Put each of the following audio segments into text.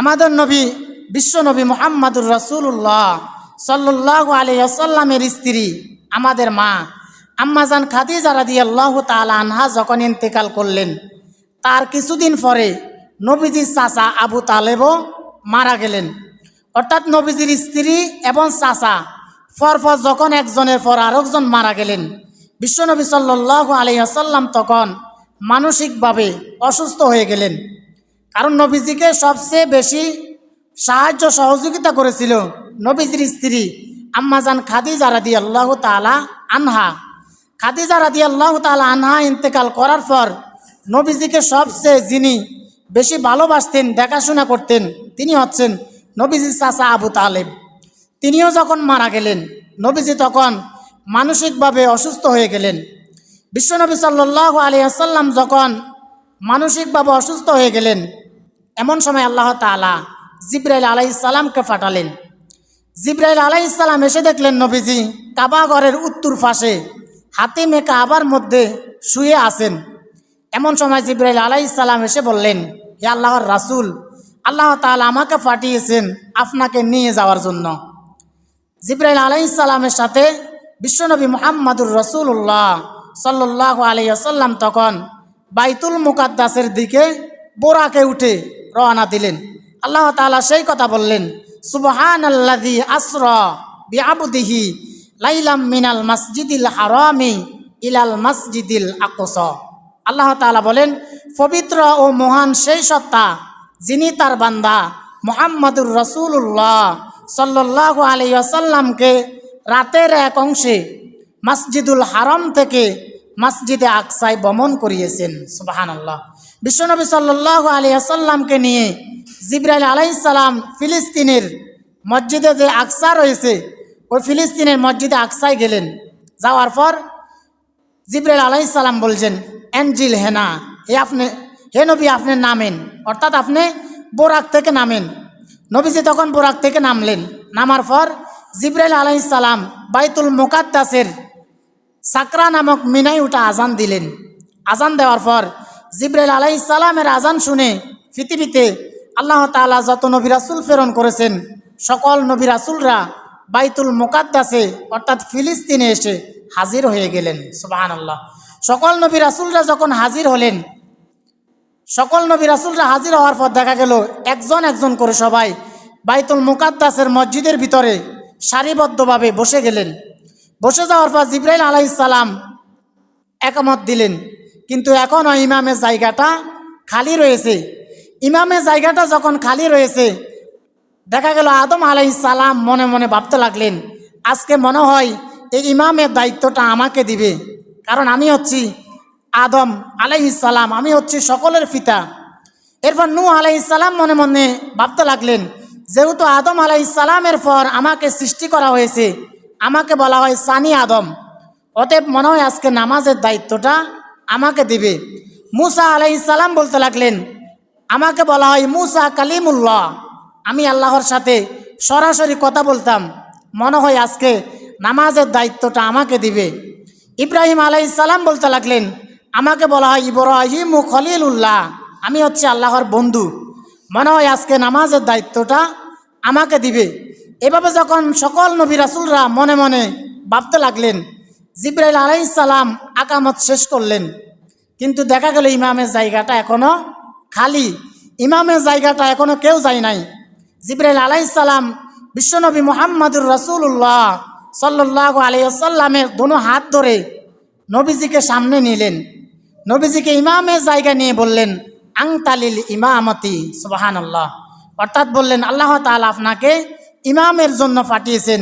আমাদের নবী, বিশ্ব নবী মোহাম্মদুর রসুল্লাহ সাল্লাহ আলিয়াল্লামের স্ত্রী, আমাদের মা আম্মাজান খাদিজা রাদি আল্লাহ আনহা যখন ইন্তেকাল করলেন, তার কিছুদিন পরে নবীজির চাচা আবু তালেবও মারা গেলেন। অর্থাৎ নবীজির স্ত্রী এবং চাচা পরপর যখন একজনের পর আরেকজন মারা গেলেন বিশ্বনবী সাল্লাহ আলিয়াল্লাম তখন মানসিকভাবে অসুস্থ হয়ে গেলেন। কারণ নবীজিকে সবচেয়ে বেশি সাহায্য সহযোগিতা করেছিল নবীজির স্ত্রী আম্মাজান খাদিজা রাদি আল্লাহ তালা আনহা। খাদিজা রাদি আল্লাহ তালা আনহা ইন্তেকাল করার পর নবীজিকে সবচেয়ে যিনি বেশি ভালোবাসতেন, দেখাশোনা করতেন, তিনি হচ্ছেন নবীজির চাচা আবু তালেব। তিনিও যখন মারা গেলেন, নবীজি তখন মানসিকভাবে অসুস্থ হয়ে গেলেন। বিশ্বনবী সাল্লাহ আলিয়াল্লাম যখন মানসিকভাবে অসুস্থ হয়ে গেলেন। এমন সময় আল্লাহ তালা জিব্রাইল আলাইসাল্লামকে পাঠালেন। জিব্রাইল আলাইসাল্লাম এসে দেখলেন নবীজি কাবা ঘরের উত্তর পাশে হাতে মেকা আবার মধ্যে শুয়ে আছেন। এমন সময় জিব্রাইল আলাইসাল্লাম এসে বললেন, হে আল্লাহর রাসুল, আল্লাহ তাআলা আমাকে পাঠিয়েছেন আপনাকে নিয়ে যাওয়ার জন্য। জিব্রাইল আলাইসাল্লামের সাথে বিশ্বনবী মোহাম্মদুর রসুল্লাহ সাল্লাহ আলাইসাল্লাম তখন বাইতুল মুকাদ্দাসের দিকে বোরাকে উঠে রওনা দিলেন। আল্লাহ তালা সেই কথা বললেন সুবহান আল্লাদি আসর বিআবদিহি লাইলাম মিনাল মসজিদিল হারামি ইলাল মসজিদিল আকস। আল্লাহ তালা বলেন, পবিত্র ও মহান সেই সত্তা যিনি তার বান্দা মোহাম্মদুর রসুল্লাহ সাল্লাহ আলাইসাল্লামকে রাতের এক অংশে মসজিদুল হারাম থেকে মসজিদে আকসায় বমন করিয়েছেন সুবাহান আল্লাহ বিশ্বনবী সাল্লাহ আলী আসাল্লামকে নিয়ে জিব্রাইল আলাইসাল্লাম ফিলিস্তিনের মসজিদে যে আকসা রয়েছে, ওই ফিলিস্তিনের মসজিদে আকসায় গেলেন। যাওয়ার পর জিব্রাইল আলাইসাল্লাম বলছেন, এনজিল হেনা, হে আপনি, হে নবী আপনি নামেন। অর্থাৎ আপনি বোরাক থেকে নামেন। নবীজি তখন বোরাক থেকে নামলেন। নামার পর জিব্রাইল আলাইসাল্লাম বাইতুল মোকাদ্দাসের সাকরা নামক মিনাই উঠা আজান দিলেন। আজান দেওয়ার পর জিব্রাইল আলাইসাল্লামের আজান শুনে পৃথিবীতে আল্লাহ তাআলা যত নবী রাসুল প্রেরণ করেছেন, সকল নবী রাসুলরা বাইতুল মোকাদ্দাসে, অর্থাৎ ফিলিস্তিনে এসে হাজির হয়ে গেলেন। সুবাহান আল্লাহ সকল নবী রাসুলরা যখন হাজির হলেন, সকল নবী রাসুলরা হাজির হওয়ার পর দেখা গেল, একজন একজন করে সবাই বাইতুল মুকাদ্দাসের মসজিদের ভিতরে সারিবদ্ধভাবে বসে গেলেন। বসে যাওয়ার পর জিব্রাইল আলাইসালাম একমত দিলেন। কিন্তু এখনও ইমামের জায়গাটা খালি রয়েছে। ইমামের জায়গাটা যখন খালি রয়েছে, দেখা গেল আদম আলাইসালাম মনে মনে ভাবতে লাগলেন, আজকে মনে হয় এই ইমামের দায়িত্বটা আমাকে দিবে। কারণ আমি হচ্ছি আদম আলাইসালাম আমি হচ্ছি সকলের পিতা। এরপর নূ আলাইসালাম মনে মনে ভাবতে লাগলেন, যেহেতু আদম আলাইসালামের পর আমাকে সৃষ্টি করা হয়েছে আমাকে বলা হয় সানি আদম। অতএব মনে হয় আজকে নামাজের দায়িত্বটা আমাকে দিবে। মুসা আলাই আলাইসালাম বলতে লাগলেন, আমাকে বলা হয় মুসা কালিমুল্লাহ। আমি আল্লাহর সাথে সরাসরি কথা বলতাম। মনে হয় আজকে নামাজের দায়িত্বটা আমাকে দিবে। ইব্রাহিম আলাইসালাম বলতে লাগলেন, আমাকে বলা হয় ইব্রাহিম ও খলিলুল্লাহ। আমি হচ্ছে আল্লাহর বন্ধু। মনে হয় আজকে নামাজের দায়িত্বটা আমাকে দিবে। এভাবে যখন সকল নবী রাসুলরা মনে মনে ভাবতে লাগলেন, জিব্রাইল আলাইসালাম আকামত শেষ করলেন, কিন্তু দেখা গেল ইমামের জায়গাটা এখনও খালি। ইমামের জায়গাটা এখনও কেউ যায় নাই। জিব্রাইল আলাইসালাম বিশ্বনবী মোহাম্মদুর রসুল্লাহ সাল্লাহ আলাইসাল্লামের দোনো হাত ধরে নবীজিকে সামনে নিলেন। নবীজিকে ইমামের জায়গা নিয়ে বললেন, আংতালিল ইমামতি সুবাহান আল্লাহ অর্থাৎ বললেন, আল্লাহ তাআলা আপনাকে ইমামের জন্য পাঠিয়েছেন।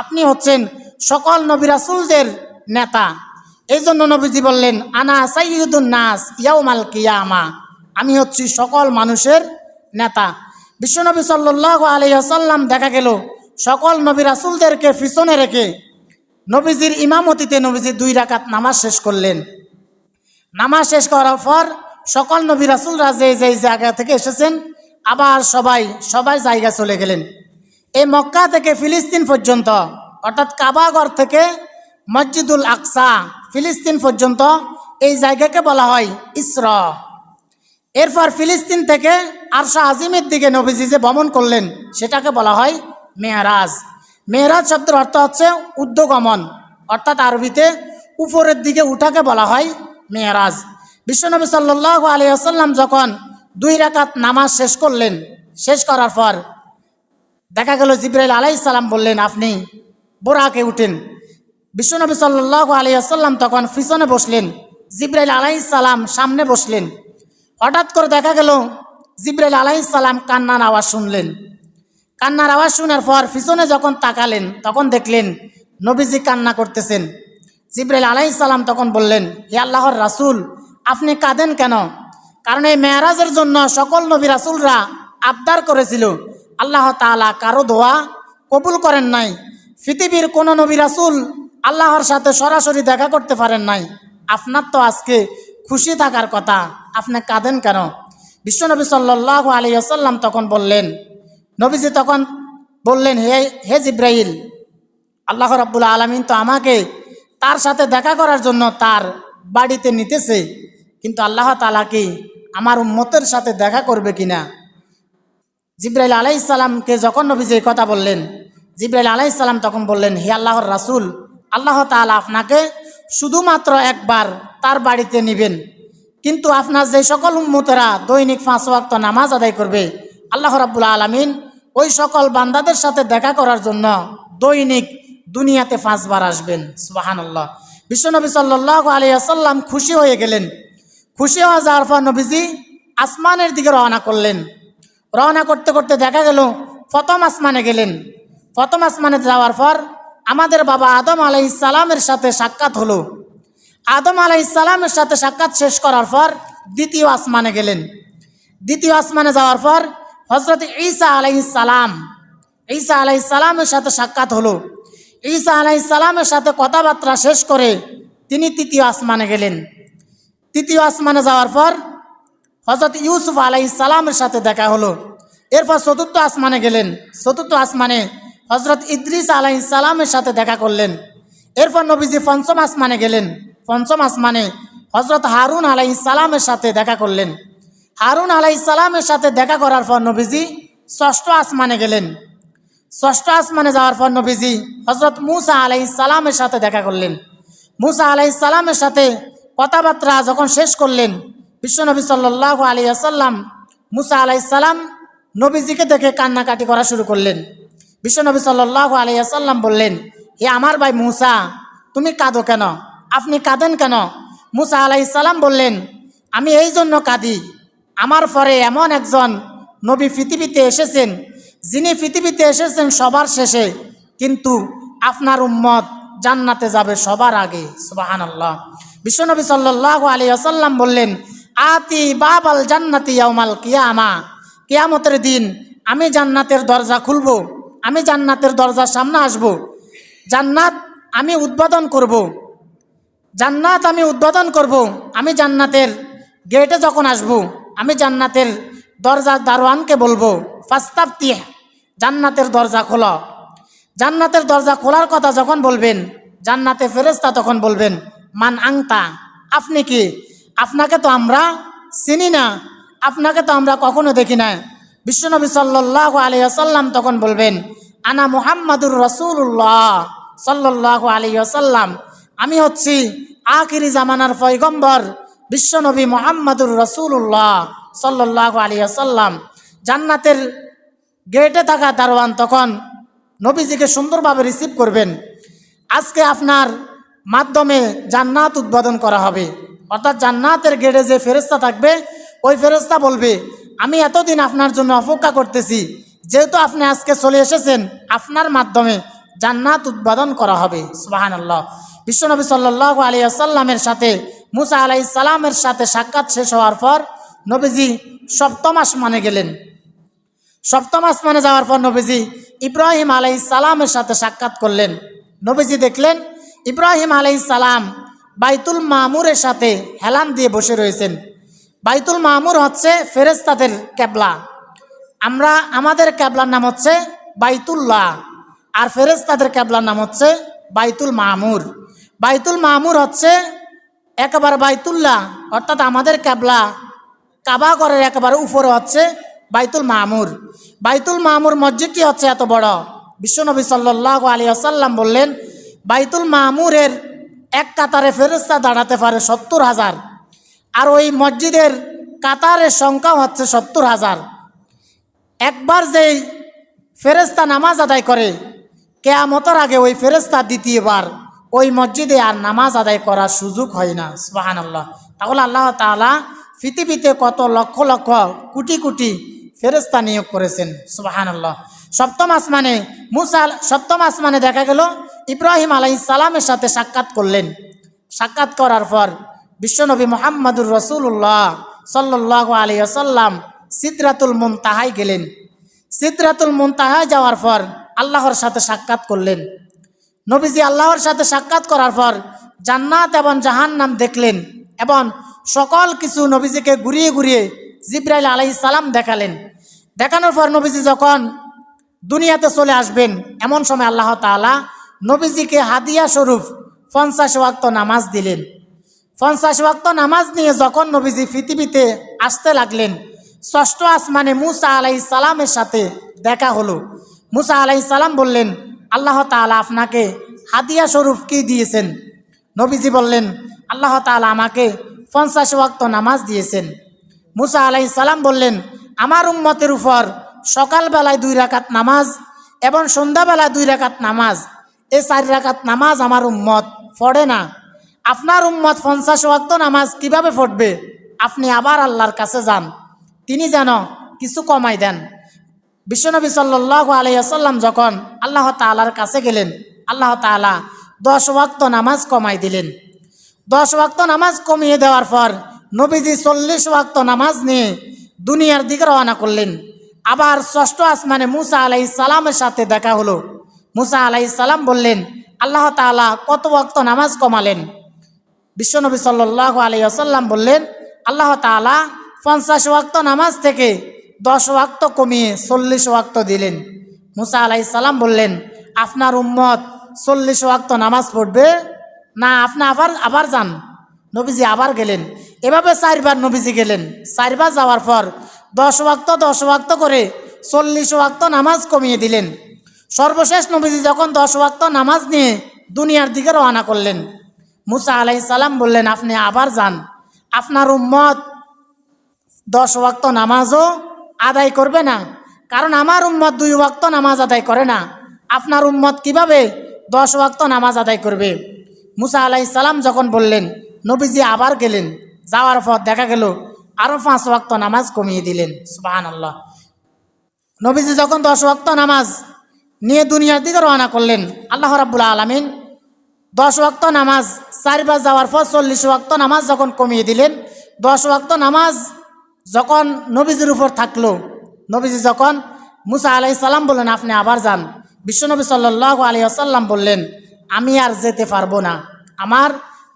আপনি হচ্ছেন সকল নবী রাসুলদের নেতা। এই জন্য নবীজি বললেন, আনা সাইয়ুদুন নাস ইয়াউমাল কিয়ামা। আমি হচ্ছি সকল মানুষের নেতা। বিশ্বনবী সাল্লাহ আলিয়াসাল্লাম দেখা গেল, সকল নবী রাসুলদেরকে পিছনে রেখে নবীজির ইমামতিতে নবীজি দুই রাকাত নামাজ শেষ করলেন। নামাজ শেষ করার পর সকল নবী রাসুলরা যে যে জায়গা থেকে এসেছেন, আবার সবাই সবাই জায়গা চলে গেলেন। এই মক্কা থেকে ফিলিস্তিন পর্যন্ত, অর্থাৎ কাবাগর থেকে মসজিদুল আকসা, ফিলিস্তিন পর্যন্ত এই জায়গাকে বলা হয় ইসর। এরপর ফিলিস্তিন থেকে আরশা আজিমের দিকে নবীজি যে ভ্রমণ করলেন, সেটাকে বলা হয় মেয়ারাজ মেয়ারাজ শব্দের অর্থ হচ্ছে উদ্যোগমন অর্থাৎ আরবিতে উপরের দিকে উঠাকে বলা হয় মেয়ারাজ বিশ্বনবী সাল্লাহ আলিয়াল্লাম যখন দুই রাকাত নামাজ শেষ করলেন, শেষ করার পর দেখা গেল জিব্রাইল আলাই সালাম বললেন, আপনি বোরাকে উঠেন। বিশ্বনবী সাল্লাহ আলিয়াল্লাম তখন পিছনে বসলেন, জিব্রাইল আলাই সালাম সামনে বসলেন। হঠাৎ করে দেখা গেল, জিব্রাইল আলাই সালাম কান্নার আওয়াজ শুনলেন। কান্নার আওয়াজ শোনার পর পিছনে যখন তাকালেন, তখন দেখলেন, নবীজি কান্না করতেছেন। জিব্রাইল আলাই সালাম তখন বললেন, হে আল্লাহর রাসুল, আপনি কাঁদেন কেন? কারণ এই মেয়ারাজের জন্য সকল নবী রাসুলরা আবদার করেছিল। আল্লাহ তাআলা কারও দোয়া কবুল করেন নাই। পৃথিবীর কোনো নবী রাসুল আল্লাহর সাথে সরাসরি দেখা করতে পারেন নাই। আপনার তো আজকে খুশি থাকার কথা। আপনি কাঁদেন কেন? বিশ্বনবী সাল্লাহ আলী আসাল্লাম তখন বললেন, নবীজি তখন বললেন, হে হে জিব্রাইল, আল্লাহ রাব্বুল আলমিন তো আমাকে তার সাথে দেখা করার জন্য তার বাড়িতে নিতেছে, কিন্তু আল্লাহ তালা কি আমার উম্মতের সাথে দেখা করবে কিনা? জিব্রাইল আলাইসাল্লামকে যখন নবীজি এই কথা বললেন, জিব্রাইল আলাইসাল্লাম তখন বললেন, হে আল্লাহর রাসুল, আল্লাহ তাআলা আপনাকে শুধুমাত্র একবার তার বাড়িতে নিবেন। কিন্তু আপনার যে সকল উম্মতেরা দৈনিক পাঁচ ওয়াক্ত নামাজ আদায় করবে, আল্লাহ রাব্বুল আলমিন ওই সকল বান্দাদের সাথে দেখা করার জন্য দৈনিক দুনিয়াতে পাঁচবার আসবেন। সুবাহান আল্লাহ বিশ্বনবী সাল্লাহ আলিয়াল্লাম খুশি হয়ে গেলেন। খুশি হওয়া যাওয়ার পর নবীজি আসমানের দিকে রওনা করলেন। রওনা করতে করতে দেখা গেল, প্রথম আসমানে গেলেন। প্রথম আসমানে যাওয়ার পর আমাদের বাবা আদম আলাই সালামের সাথে সাক্ষাৎ হলো। আদম আলাই সালামের সাথে সাক্ষাৎ শেষ করার পর দ্বিতীয় আসমানে গেলেন। দ্বিতীয় আসমানে যাওয়ার পর হজরত ঈসা আলাই সালাম, ঈসা আলাই সালামের সাথে সাক্ষাৎ হলো। ঈসা আলাই সালামের সাথে কথাবার্তা শেষ করে তিনি তৃতীয় আসমানে গেলেন। তৃতীয় আসমানে যাওয়ার পর হজরত ইউসুফ আলাই সালামের সাথে দেখা হলো। এরপর চতুর্থ আসমানে গেলেন। চতুর্থ আসমানে হজরত ইদ্রিস আলাই সালামের সাথে দেখা করলেন। এরপর নবীজি পঞ্চম আসমানে গেলেন। পঞ্চম আসমানে হজরত হারুন আলাই সালামের সাথে দেখা করলেন। হারুন আলাই সালামের সাথে দেখা করার পর নবীজি ষষ্ঠ আসমানে গেলেন। ষষ্ঠ আসমানে যাওয়ার পর নবীজি হজরত মুসা আলাই সালামের সাথে দেখা করলেন। মুসা আলাই সালামের সাথে কথাবার্তা যখন শেষ করলেন বিশ্বনবী সাল্লাহ আলী আসাল্লাম মুসা আলাই সালাম নবীজিকে দেখে কান্নাকাটি করা শুরু করলেন। বিশ্বনবী সাল্লাহ আলী আসাল্লাম বললেন, হে আমার ভাই মুসা, তুমি কাঁদো কেন? আপনি কাঁদেন কেন? মুসা আলাই সালাম বললেন, আমি এই জন্য কাঁদি। আমার পরে এমন একজন নবী পৃথিবীতে এসেছেন, যিনি পৃথিবীতে এসেছেন সবার শেষে, কিন্তু আপনার উম্মত জান্নাতে যাবে সবার আগে। সুবাহান আল্লাহ বিশ্বনবী সাল্লাহ আলী আসাল্লাম বললেন আতি বাবাল জান্নাতি ইয়ামাল কিয়ামা। কিয়ামতের দিন আমি জান্নাতের দরজা খুলব, আমি জান্নাতের দরজার সামনে আসব। জান্নাত আমি উদ্বোধন করব, জান্নাত আমি উদ্বোধন করব, আমি জান্নাতের গেটে যখন আসব, আমি জান্নাতের দরজার দারোয়ানকে বলব ফাস্তাবতি জান্নাতের দরজা খোলা। জান্নাতের দরজা খোলার কথা যখন বলবেন, জান্নাতে ফেরেস্তা তখন বলবেন, মান আংতা, আপনি কি? আপনাকে তো আমরা চিনি না। আপনাকে তো আমরা কখনো দেখি না বিশ্বনবী সাল্লাহ আলিয়াসাল্লাম তখন বলবেন, আনা মুহাম্মাদুর রসুল্লাহ সাল্লাহ আলিয়াসাল্লাম আমি হচ্ছি আখিরি জামানার পয়গম্বর বিশ্বনবী মোহাম্মদুর রসুল্লাহ সাল্লাহ আলিয়াসাল্লাম জান্নাতের গেটে থাকা দারোয়ান তখন নবীজিকে সুন্দরভাবে রিসিভ করবেন। আজকে আপনার মাধ্যমে জান্নাত উদ্বোধন করা হবে। অর্থাৎ জান্নাতের গেটে যে ফেরস্তা থাকবে, ওই ফেরস্তা বলবে, আমি এতদিন আপনার জন্য অপেক্ষা করতেছি, যেহেতু আপনি আজকে চলে এসেছেন, আপনার মাধ্যমে জান্নাত উদ্বোধন করা হবে। সুবাহান আল্লাহ বিশ্বনবী সাল্লাহ আলী আসাল্লামের সাথে, মুসা আলাই সালামের সাথে সাক্ষাৎ শেষ হওয়ার পর নবীজি সপ্তম আসমানে গেলেন। সপ্তম আসমানে যাওয়ার পর নবীজি ইব্রাহিম আলাই সালামের সাথে সাক্ষাৎ করলেন। নবীজি দেখলেন, ইব্রাহিম আলাই সালাম বাইতুল মামুরের সাথে হেলান দিয়ে বসে রয়েছেন। বাইতুল মামুর হচ্ছে ফেরেস্তাদের ক্যাবলা। আমরা, আমাদের ক্যাবলার নাম হচ্ছে বাইতুল্লাহ আর ফেরেস্তাদের ক্যাবলার নাম হচ্ছে বাইতুল মামুর। বাইতুল মামুর হচ্ছে একেবারে বাইতুল্লাহ, অর্থাৎ আমাদের ক্যাবলা কাবা ঘরের একেবারে উপরে হচ্ছে বাইতুল মামুর। বাইতুল মামুর মসজিদটি হচ্ছে এত বড়? বিশ্বনবী সাল্লাহ আলী আসাল্লাম বললেন, বাইতুল মামুরের এক কাতারে ফেরস্তা দাঁড়াতে পারে সত্তর হাজার। আর ওই মসজিদের কাতারের সংখ্যা হচ্ছে সত্তর হাজার। একবার যেই ফেরেস্তা নামাজ আদায় করে, কেয়ামতের আগে ওই ফেরেস্তা দ্বিতীয়বার ওই মসজিদে আর নামাজ আদায় করার সুযোগ হয় না। সুবাহান আল্লাহ তাহলে আল্লাহ তাআলা পৃথিবীতে কত লক্ষ লক্ষ কোটি কোটি ফেরেস্তা নিয়োগ করেছেন। সুবাহান আল্লাহ সপ্তম আসমানে মুসা সপ্তম আসমানে দেখা গেল ইব্রাহিম আলাই সালামের সাথে সাক্ষাৎ করলেন। সাক্ষাৎ করার পর বিশ্বনবী মোহাম্মদুর রসুল্লাহ সাল্লাহ আলী আসাল্লাম সিদ্রাতুল মুনতাহাই গেলেন। সিদ্রাতুল মুনতাহায় যাওয়ার পর আল্লাহর সাথে সাক্ষাৎ করলেন। নবীজি আল্লাহর সাথে সাক্ষাৎ করার পর জান্নাত এবং জাহান্নাম দেখলেন এবং সকল কিছু নবীজিকে ঘুরিয়ে ঘুরিয়ে জিব্রাইল সালাম দেখালেন। দেখানোর পর নবীজি যখন দুনিয়াতে চলে আসবেন, এমন সময় আল্লাহ তাআলা নবীজিকে হাদিয়া স্বরূপ পঞ্চাশ ওয়াক্ত নামাজ দিলেন। পঞ্চাশ ওয়াক্ত নামাজ নিয়ে যখন নবীজি পৃথিবীতে আসতে লাগলেন, ষষ্ঠ আসমানে মুসা আলাই সালামের সাথে দেখা হলো। মুসা আলাই সালাম বললেন, আল্লাহ তাআলা আপনাকে হাদিয়া স্বরূপ কি দিয়েছেন? নবীজি বললেন, আল্লাহ তাআলা আমাকে পঞ্চাশ ওয়াক্ত নামাজ দিয়েছেন। মুসা আলাই সালাম বললেন, আমার উম্মতের উপর সকালবেলায় দুই রাকাত নামাজ এবং সন্ধ্যাবেলায় দুই রাকাত নামাজ এই চার রাকাত নামাজ আমার উম্মত। পড়ে না? আপনার উম্মত পঞ্চাশ ওয়াক্ত নামাজ কীভাবে পড়বে আপনি আবার আল্লাহর কাছে যান। তিনি যেন কিছু কমাই দেন। বিশ্বনবী সাল্লাহ আলাইসাল্লাম যখন আল্লাহ তালার কাছে গেলেন, আল্লাহ তালা দশ ওয়াক্ত নামাজ কমাই দিলেন। দশ ওয়াক্ত নামাজ কমিয়ে দেওয়ার পর নবীজি চল্লিশ ওয়াক্ত নামাজ নিয়ে দুনিয়ার দিকে রওনা করলেন। আবার ষষ্ঠ আসমানে মুসা আলাই সালামের সাথে দেখা হলো। মুসা আলাই বললেন, আল্লাহ তাআলা কত ওয়াক্ত নামাজ কমালেন? বিশ্বনবী সাল্লাহ আলাই আসাল্লাম বললেন, আল্লাহ তাআলা পঞ্চাশ ওয়াক্ত নামাজ থেকে দশ ওয়াক্ত কমিয়ে চল্লিশ ওয়াক্ত দিলেন। মুসা আলাই বললেন, আপনার উম্মত চল্লিশ ওয়াক্ত নামাজ পড়বে? না, আপনি আবার আবার যান। নবীজি আবার গেলেন। এভাবে চারবার নবীজি গেলেন। চারবার যাওয়ার পর দশ ওয়াক্ত দশ ওয়াক্ত করে চল্লিশ ওয়াক্ত নামাজ কমিয়ে দিলেন। সর্বশেষ নবীজি যখন দশ ওয়াক্ত নামাজ নিয়ে দুনিয়ার দিকে রওনা করলেন, মুসা আলাই সালাম বললেন, আপনি আবার যান। আপনার উম্মত দশ ওয়াক্ত নামাজও আদায় করবে না। কারণ আমার উম্মত দুই ওয়াক্ত নামাজ আদায় করে না। আপনার উম্মত কীভাবে দশ ওয়াক্ত নামাজ আদায় করবে? মুসা আলাই সালাম যখন বললেন, নবীজি আবার গেলেন। যাওয়ার পর দেখা গেল। আরও পাঁচ ওয়াক্ত নামাজ কমিয়ে দিলেন। সুবাহান আল্লাহ নবীজি যখন দশ ওয়াক্ত নামাজ নিয়ে দুনিয়ার দিকে রওনা করলেন। আল্লাহ রাবুল আলমিন দশ ওয়াক্ত নামাজ চারবার যাওয়ার পর চল্লিশ ওয়াক্ত নামাজ যখন কমিয়ে দিলেন, দশ ওয়াক্ত নামাজ যখন নবীজির উপর থাকল, নবীজি যখন মুসা আলাই সাল্লাম বললেন, আপনি আবার যান। বিশ্বনবী সাল্লাহ আলী আসাল্লাম বললেন, আমি আর যেতে পারব না। আমার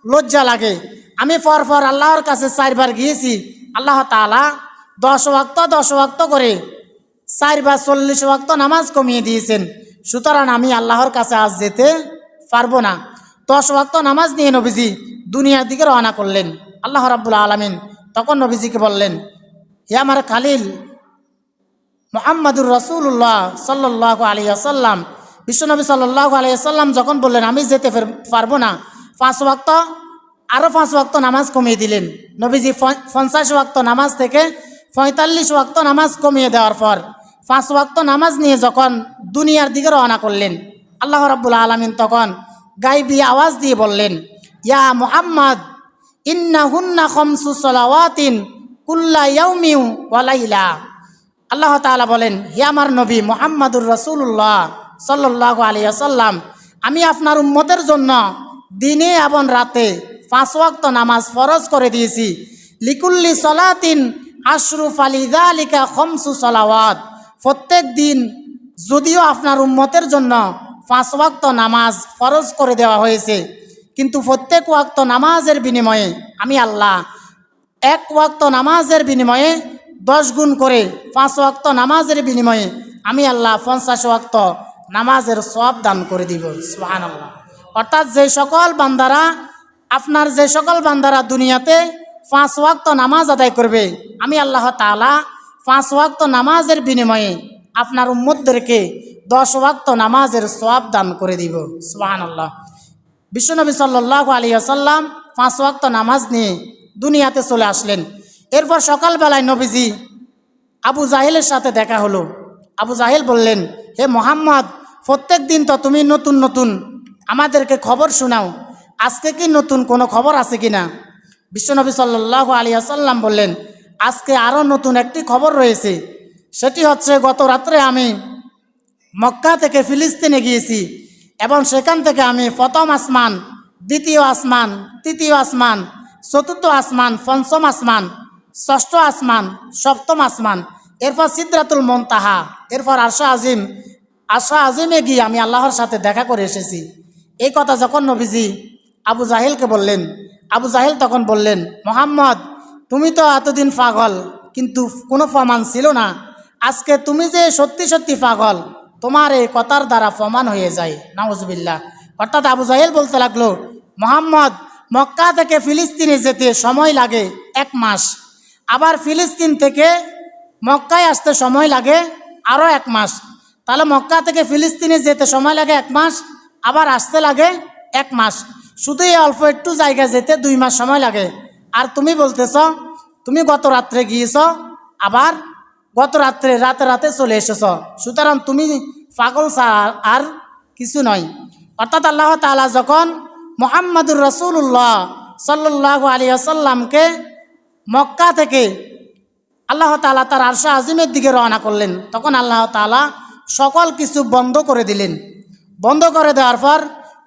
লজ্জা লাগে। আমি পর পর আল্লাহর কাছে চারবার গিয়েছি। আল্লাহ তালা দশ ওয়াক্ত দশ ওয়াক্ত করে চারবার চল্লিশ ওয়াক্ত নামাজ কমিয়ে দিয়েছেন। সুতরাং আমি আল্লাহর কাছে আজ যেতে পারব না। দশ ওয়াক্ত নামাজ নিয়ে নবীজি দুনিয়ার দিকে রওনা করলেন। আল্লাহ রাব্বুল আলমিন তখন নবীজিকে বললেন, হে আমার খালিল, মোহাম্মদুর রসুল্লাহ সাল্লাহ আলী আসাল্লাম বিশ্বনবী সাল্লাহ আলী আসাল্লাম যখন বললেন, আমি যেতে পারব না। পাঁচ ওয়াক্ত আরও পাঁচ ওয়াক্ত নামাজ কমিয়ে দিলেন। নবীজি পঞ্চাশ ওয়াক্ত নামাজ থেকে পঁয়তাল্লিশ ওয়াক্ত নামাজ কমিয়ে দেওয়ার পর পাঁচ ওয়াক্ত নামাজ নিয়ে যখন দুনিয়ার দিকে রওনা করলেন, আল্লাহ রাব্বুল আলমিন তখন গাইবি আওয়াজ দিয়ে বললেন, ইয়া মুহাম্মদ ইন্না হুন্না খমসু সলাওয়াতিন কুল্লা ইয়াউমিউ ওয়ালাইলা আল্লাহ তাআলা বলেন, হে আমার নবী মোহাম্মদুর রসুল্লাহ সাল্লাহ আলী আসাল্লাম আমি আপনার উম্মতের জন্য দিনে এবং রাতে পাঁচ ওয়াক্ত নামাজ ফরজ করে দিয়েছি। লিকুল্লি সলাতিন আশরুফ আলিদা আলিকা খমসু সলাওয়াত। প্রত্যেক দিন যদিও আপনার উম্মতের জন্য পাঁচ ওয়াক্ত নামাজ ফরজ করে দেওয়া হয়েছে, কিন্তু প্রত্যেক ওয়াক্ত নামাজের বিনিময়ে আমি আল্লাহ এক ওয়াক্ত নামাজের বিনিময়ে দশ গুণ করে পাঁচ ওয়াক্ত নামাজের বিনিময়ে আমি আল্লাহ পঞ্চাশ ওয়াক্ত নামাজের সব দান করে দিব সুহান আল্লাহ অর্থাৎ যে সকল বান্দারা, আপনার যে সকল বান্দারা দুনিয়াতে পাঁচ ওয়াক্ত নামাজ আদায় করবে। আমি আল্লাহ তাআলা পাঁচ ওয়াক্ত নামাজের বিনিময়ে আপনার উম্মতদেরকে দশ ওয়াক্ত নামাজের সোয়াব দান করে দিব। সুবাহান আল্লাহ বিশ্বনবী সাল্লাহ আলী আসাল্লাম পাঁচ ওয়াক্ত নামাজ নিয়ে দুনিয়াতে চলে আসলেন। এরপর সকালবেলায় নবীজি আবু জাহেলের সাথে দেখা হলো। আবু জাহেল বললেন, হে মোহাম্মদ, প্রত্যেক দিন তো তুমি নতুন নতুন আমাদেরকে খবর শোনাও। আজকে কি নতুন কোনো খবর আছে কি না বিশ্বনবী সাল্লাহ আলী আসাল্লাম বললেন, আজকে আরও নতুন একটি খবর রয়েছে। সেটি হচ্ছে গত রাত্রে আমি মক্কা থেকে ফিলিস্তিনে গিয়েছি এবং সেখান থেকে আমি প্রথম আসমান, দ্বিতীয় আসমান, তৃতীয় আসমান, চতুর্থ আসমান, পঞ্চম আসমান, ষষ্ঠ আসমান, সপ্তম আসমান, এরপর সিদ্ধাতুল মন্তাহা, এরপর আশা আজিম আশা আজিমে গিয়ে আমি আল্লাহর সাথে দেখা করে এসেছি। এই কথা যখন নবীজি আবু জাহিলকে বললেন আবু জাহিল তখন বললেন, মোহাম্মদ, তুমি তো এতদিন পাগল, কিন্তু কোনো প্রমাণ ছিল না। আজকে তুমি যে সত্যি সত্যি পাগল, তোমার এই কথার দ্বারা প্রমাণ হয়ে যায়। নাউজবিল্লা অর্থাৎ আবু জাহেল বলতে লাগল, মোহাম্মদ, মক্কা থেকে ফিলিস্তিনে যেতে সময় লাগে এক মাস। আবার ফিলিস্তিন থেকে মক্কায় আসতে সময় লাগে আরও এক মাস। তাহলে মক্কা থেকে ফিলিস্তিনে যেতে সময় লাগে এক মাস, আবার আসতে লাগে এক মাস। শুধু এই অল্প একটু জায়গা যেতে দুই মাস সময় লাগে। আর তুমি বলতেছ, তুমি গত রাত্রে গিয়েছ, আবার গত রাত্রে রাতে রাতে চলে এসেছ। সুতরাং তুমি পাগল আর কিছু নয়। অর্থাৎ আল্লাহ তালা যখন মোহাম্মদুর রসুল্লাহ সাল্লাহ আলী আসাল্লামকে মক্কা থেকে আল্লাহ তালা তার আরশা আজিমের দিকে রওনা করলেন, তখন আল্লাহ তালা সকল কিছু বন্ধ করে দিলেন। বন্ধ করে দেওয়ার পর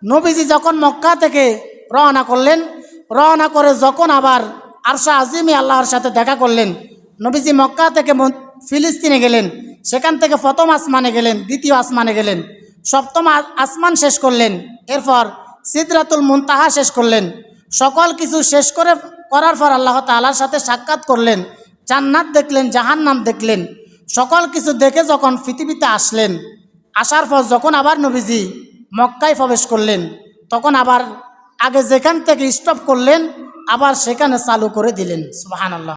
নবীজি যখন মক্কা থেকে রওনা করলেন, রওনা করে যখন আবার আরশা আজিমে আল্লাহর সাথে দেখা করলেন, নবীজি মক্কা থেকে ফিলিস্তিনে গেলেন, সেখান থেকে প্রথম আসমানে গেলেন, দ্বিতীয় আসমানে গেলেন, সপ্তম আসমান শেষ করলেন, এরপর সিদরাতুল মুনতাহা শেষ করলেন, সকল কিছু শেষ করে, করার পর আল্লাহ তাআলার সাথে সাক্ষাৎ করলেন, জান্নাত দেখলেন, জাহান্নাম দেখলেন, সকল কিছু দেখে যখন পৃথিবীতে আসলেন, আসার পর যখন আবার নবীজি মক্কায় প্রবেশ করলেন। তখন আবার আগে যেখান থেকে স্টপ করলেন, আবার সেখানে চালু করে দিলেন। সুবাহান আল্লাহ